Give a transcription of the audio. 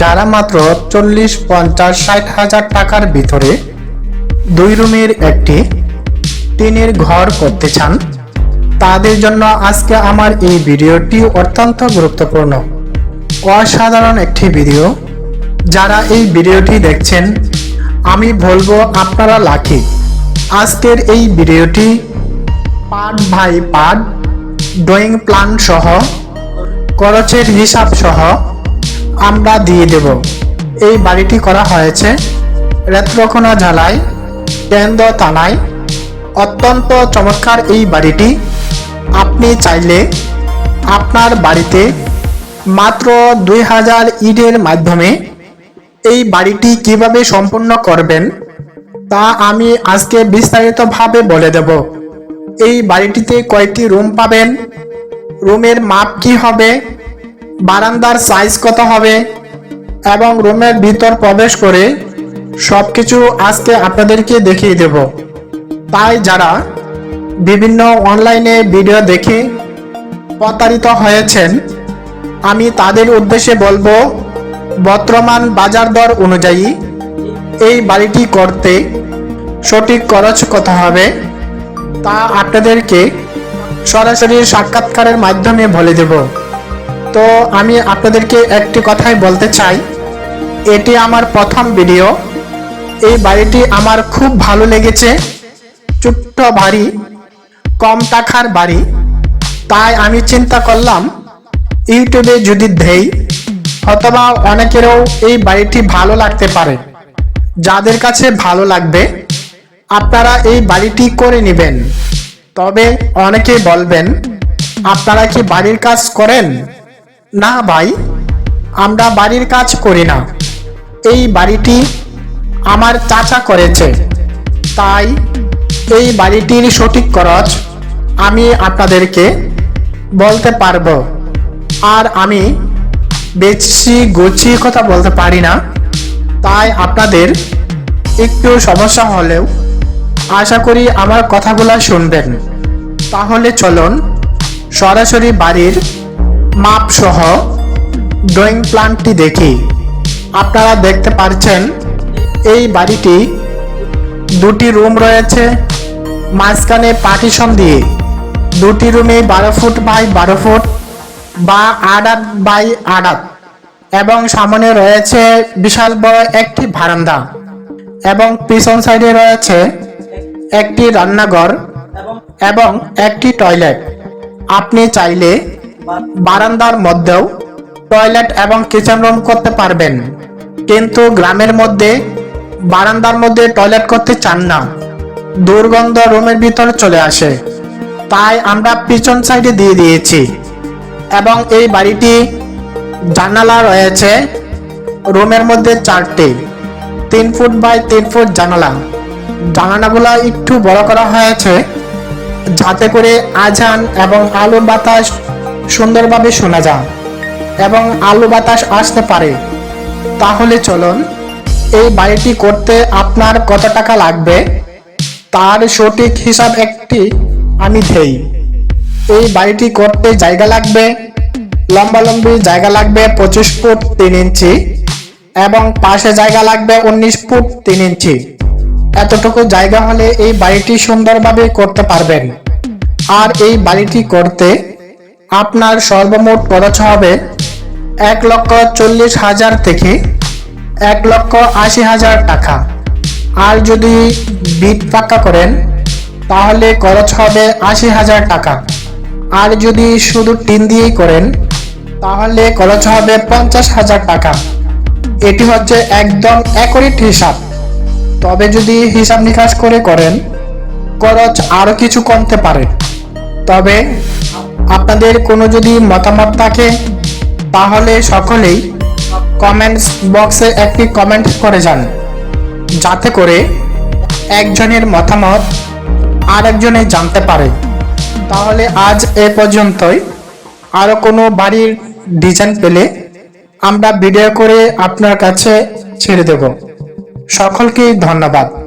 যারা মাত্র চল্লিশ পঞ্চাশ ষাট হাজার টাকার ভিতরে দুই রুমের একটি টিনের ঘর করতে চান, তাদের জন্য আজকে আমার এই ভিডিওটি অত্যন্ত গুরুত্বপূর্ণ। অসাধারণ একটি ভিডিও। যারা এই ভিডিওটি দেখছেন, আমি বলব আপনারা লাকি। আজকের এই ভিডিওটি part by part, drawing plan সহ, খরচের হিসাব সহ আমরা দিয়ে দেব। এই বাড়িটি করা হয়েছে রেত্রকোনা জেলায় কেন্দ্র থানায় অত্যন্ত চমৎকার এই বাড়িটি। আপনি চাইলে আপনার বাড়িতে মাত্র দুই হাজার ইটের মাধ্যমে এই বাড়িটি কীভাবে সম্পূর্ণ করবেন, তা আমি আজকে বিস্তারিতভাবে বলে দেব। এই বাড়িটিতে কয়টি রুম পাবেন। রুমের মাপ কি হবে? বারান্দার সাইজ কত হবে? এবং রুমের ভিতর প্রবেশ করে সব কিছু আজকে আপনাদেরকে দেখিয়ে দেব। তাই যারা বিভিন্ন অনলাইনে ভিডিও দেখে প্রতারিত হয়েছেন, আমি তাদের উদ্দেশ্যে বলব, বর্তমান বাজার দর অনুযায়ী এই বাড়িটি করতে সঠিক খরচ কত হবে, তা আপনাদেরকে সরাসরি সাক্ষাৎকারের মাধ্যমে বলে দেব। তো আমি আপনাদেরকে একটি কথাই বলতে চাই। এটি আমার প্রথম ভিডিও। এই বাড়িটি আমার খুব ভালো লেগেছে। ছোট্ট বাড়ি, কম টাকার বাড়ি। তাই আমি চিন্তা করলাম, ইউটিউবে যদি দেই অথবা অনেকেরও এই বাড়িটি ভালো লাগতে পারে। যাদের কাছে ভালো লাগবে, আপনারা এই বাড়িটি করে নেবেন। তবে অনেকেই বলবেন, আপনারা কি বাড়ির কাজ করেন? না ভাই, আমরা বাড়ির কাজ করি না। এই বাড়িটি আমার চাচা করেছে। তাই এই বাড়িটির সঠিক খরচ আমি আপনাদেরকে বলতে পারব। আর আমি বেশি গুছিয়ে কথা বলতে পারি না। তাই আপনাদের একটু সমস্যা হলেও আশা করি আমার কথাগুলো শুনবেন। তাহলে চলুন সরাসরি বাড়ির মাপ সহ ড্রয়িং প্ল্যানটি দেখি। আপনারা দেখতে পারছেন, এই বাড়িটি দুটি রুম রয়েছে, মাঝখানে পার্টিশন দিয়ে। দুটি রুমে বারো ফুট বাই বারো ফুট বা আড়াত বাই আড়াত এবং সামনে রয়েছে বিশাল বড় একটি বারান্দা এবং পিছন সাইডে রয়েছে একটি রান্নাঘর এবং একটি টয়লেট। আপনি চাইলে বারান্দার মধ্যেও টয়লেট এবং কিচেন রুম করতে পারবেন। কিন্তু গ্রামের মধ্যে, বারান্দার মধ্যে টয়লেট করতে চান না। দুর্গন্ধ রুমের ভিতরে চলে আসে। তাই আমরা পিছন সাইডে দিয়ে দিয়েছি। এবং এই বাড়িটি জানালা রয়েছে। রুমের মধ্যে চারটি। তিন ফুট বাই তিন ফুট জানালা। জানালাগুলো একটু বড় করা হয়েছে। যাতে করে আজান এবং আলো বাতাস সুন্দরভাবে শোনা যায় এবং আলো বাতাস আসতে পারে। তাহলে চলুন, এই বাড়িটি করতে আপনার কত টাকা লাগবে? তার সঠিক হিসাব একটি আমি দেই। এই বাড়িটি করতে জায়গা লাগবে লম্বালম্বি জায়গা লাগবে পঁচিশ ফুট তিন ইঞ্চি এবং পাশে জায়গা লাগবে উনিশ ফুট তিন ইঞ্চি। এতটুকু জায়গা হলে এই বাড়িটি সুন্দরভাবে করতে পারবেন। আর এই বাড়িটি করতে আপনার সর্বমোট খরচ হবে এক লক্ষ চল্লিশ হাজার থেকে এক লক্ষ আশি হাজার টাকা। আর যদি বিট পাক্কা করেন, তাহলে খরচ হবে আশি হাজার টাকা। আর যদি শুধু টিন দিয়েই করেন, তাহলে খরচ হবে পঞ্চাশ হাজার টাকা। এটি হচ্ছে একদম অ্যাকুরেট হিসাব। তবে যদি হিসাব নিকাশ করে করেন, খরচ আরও কিছু কমতে পারে। তবে আপনাদের কোনো যদি মতামত থাকে, তাহলে সকলেই কমেন্টস বক্সে একটি কমেন্ট করে যান। যাতে করে একজনের মতামত আরেকজনে জানতে পারে। তাহলে আজ এ পর্যন্তই। আরও কোনো বাড়ির ডিজাইন পেলে আমরা ভিডিও করে আপনার কাছে ছেড়ে দেব। সকলকেই ধন্যবাদ।